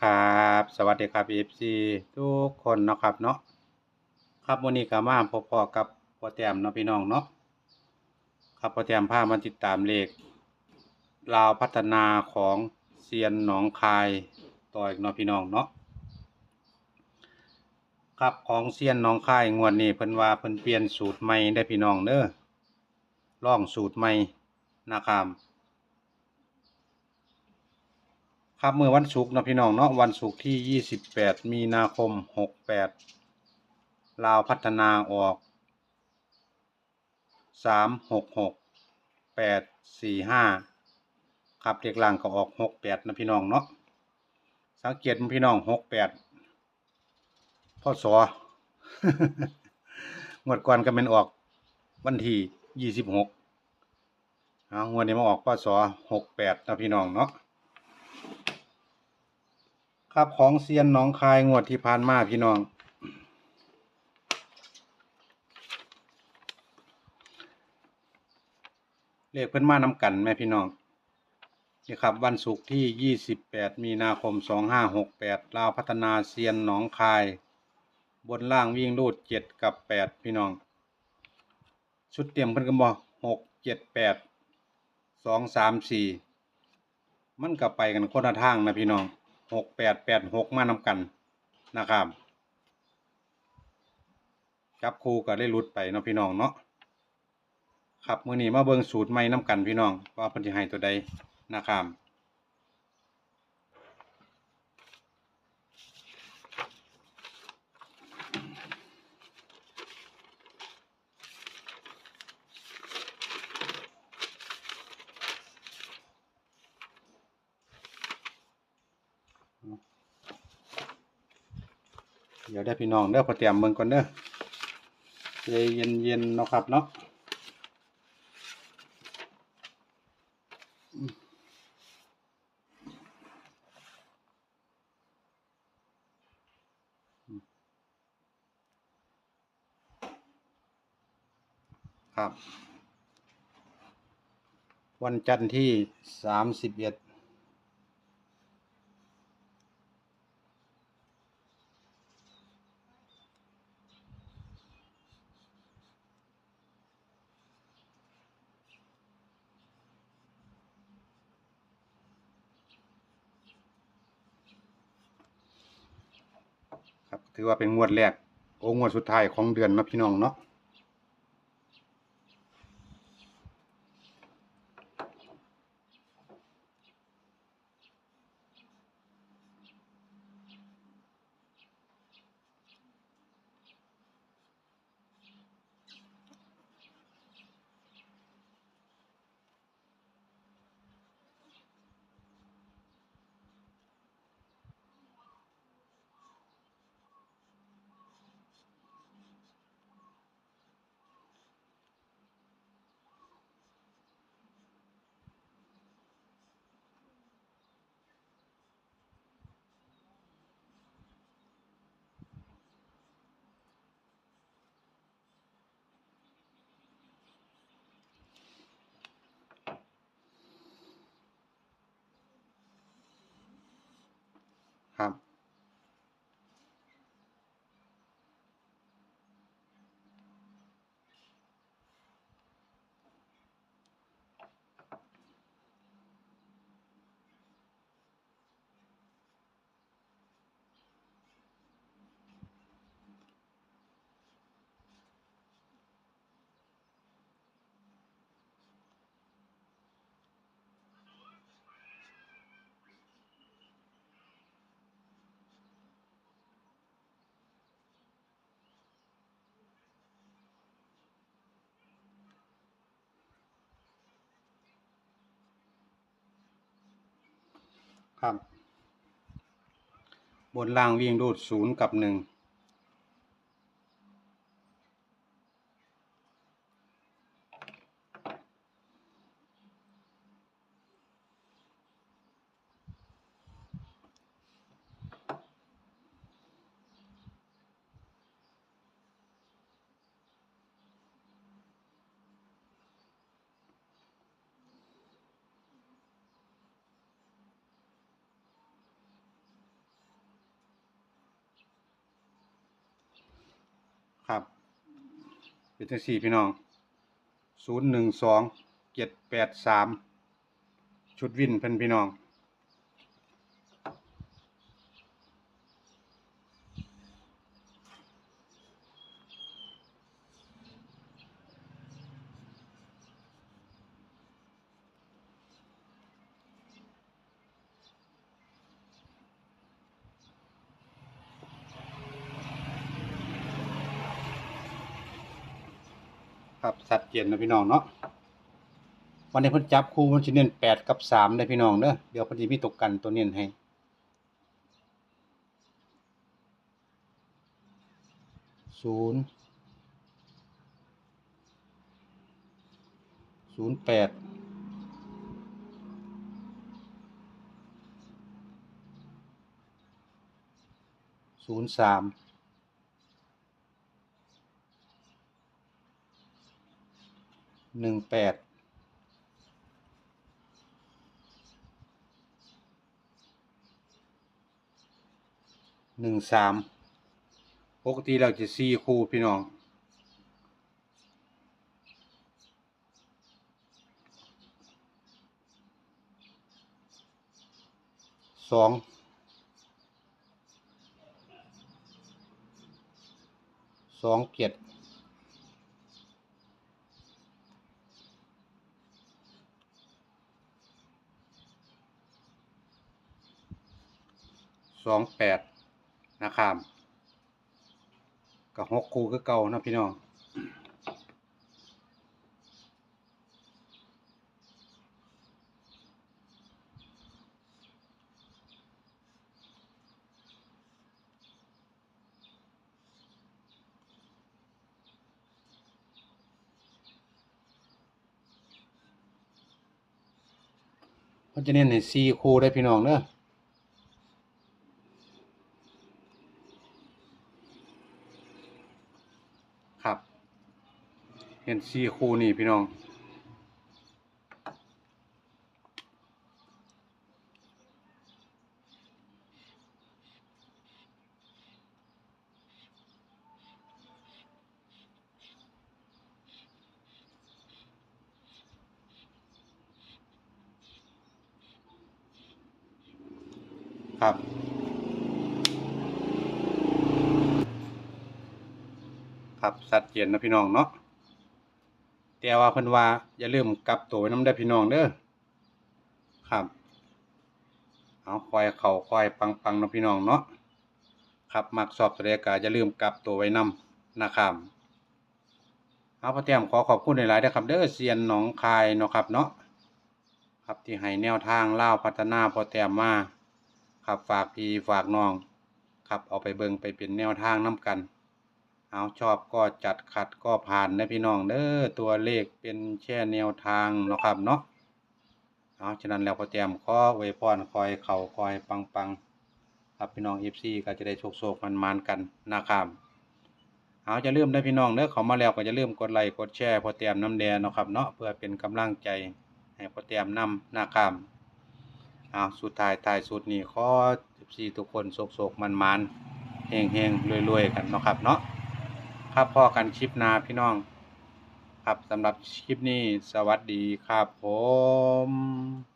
ครับสวัสดีครับ FC ทุกคนนะครับเนาะครับวันนี้ก็มาพบพอกับพ่อแตมเนาะพี่น้องเนาะครับพ่อแตมพามาติดตามเลขลาวพัฒนาของเซียนหนองคายต่ออีกเนาะพี่น้องเนาะครับของเซียนหนองคายงวดนี้เพิ่นว่าเพิ่นเปลี่ยนสูตรใหม่ได้พี่น้องเด้อลองสูตรใหม่นะครับ ครับเมื่อวันศุกร์นะพี่น้องเนาะวันศุกร์ที่ 28 มีนาคม 68 ลาวพัฒนาออก 366 845 ครับเรียกล่างก็ออก 68 นะพี่น้องเนาะสังเกตมันพี่น้อง 68พ่อสองวดก่อนก็เป็นออกวันที่ 26เอางวดนี้มาออกพ่อสอ68 นะพี่น้องเนาะ ครับของเซียนหนองคายงวดที่ผ่านมาพี่น้อง เลขเพิ่นมานำกันแม่พี่น้องนี่ครับวันศุกร์ที่ 28 มีนาคม 2568ลาวพัฒนาเซียนหนองคาย บนล่างวิ่งรูด 7 กับ 8 พี่น้อง ชุดเตรียมเพิ่นก็บอก6 7 8 2 3 4 มันก็ไปกันคนละทางนะพี่น้อง หกแปดแปดหกมานำกันนะครับจับคู่ก็ได้รุดไปเนาะพี่น้องเนาะครับมือนี้มาเบิงสูตรใหม่นำกันพี่น้องว่าพิ่นสิให้ตัวใดนะครับ เดี๋ยวได้พี่น้องเด้อพอเตรียมเบิ่งก่อนเด้อใจเย็นๆเนาะครับเนาะครับ วันจันทร์ที่สามสิบเอ็ด ถือว่าเป็นงวดแรกโอ้งวดสุดท้ายของเดือนเนาะพี่น้องเนาะครับ ครับ บนล่างวิ่งรูดศูนย์กับหนึ่ง ค เป็นจังสี่พี่น้องศูนย์หนึ่งสองเจ็ดแปดสามชุดวินเพิ่นพี่น้อง ครับสัดเจนนะพี่น้องเนาะวันนี้เพิ่นจับคู่มันสิเน้นแปดกับสามได้พี่น้องเด้อเดี๋ยวพิ่นสิมีตกกันตัวเน้นให้ศูนย์ศูนย์แปดศูนย์สาม หนึ่งแปดหนึ่งสามปกติเราจะสี่คู่พี่น้องสองสองเจ็ด สองแปดนะครับกับหกคูก็เก่านะพี่น้องเพราจะเน้นให้สี่คูได้พี่น้องเนอะครับ เห็นสีคูนี่พี่น้อง ครับครับสัดเจนนะพี่น้องเนาะ แต่ว่าเพิ่นว่าอย่าลืมกลับตัวไว้น้ำได้พี่น้องเด้อครับเอาคอยเข่าคอยปังปังนะพี่น้องเนาะครับมักสอบตัวเลขก็อย่าลืมกลับตัวไว้นำนะครับเอาพระเตียมขอขอบคุณหลายๆนะครับเด้อเซียนหนองคายเนาะครับเนาะครับที่ให้แนวทางเล่าพัฒนาพอแต้มมาครับฝากพี่ฝากน้อง ครับเอาไปเบิงไปเป็นแนวทางน้ำกัน เอาชอบก็จัดขัดก็ผ่านนะพี่น้องเด้อตัวเลขเป็นแค่แนวทางเนาะครับเนาะเอาฉะนั้นแล้วพอแจมขอไว้พรคอยเข่าคอยปังปังครับพี่น้องเอฟซีก็จะได้โชคโชคมันมันกันนะครับเอาจะเริ่มได้พี่น้องเด้อเขามาแล้วก็จะเริ่มกดไลค์กดแชร์พอแต้มน้ำแดงเนาะครับเนาะเพื่อเป็นกำลังใจให้พอแต้มนำนะครับอ้าสุดท้ายท้ายสุดนี่ขอ14ทุกคนโศกๆมันๆเฮงๆรวยๆกันเนาะครับเนาะ ครับพอกันคลิปนาพี่น้อง ครับสำหรับคลิปนี้สวัสดีครับผม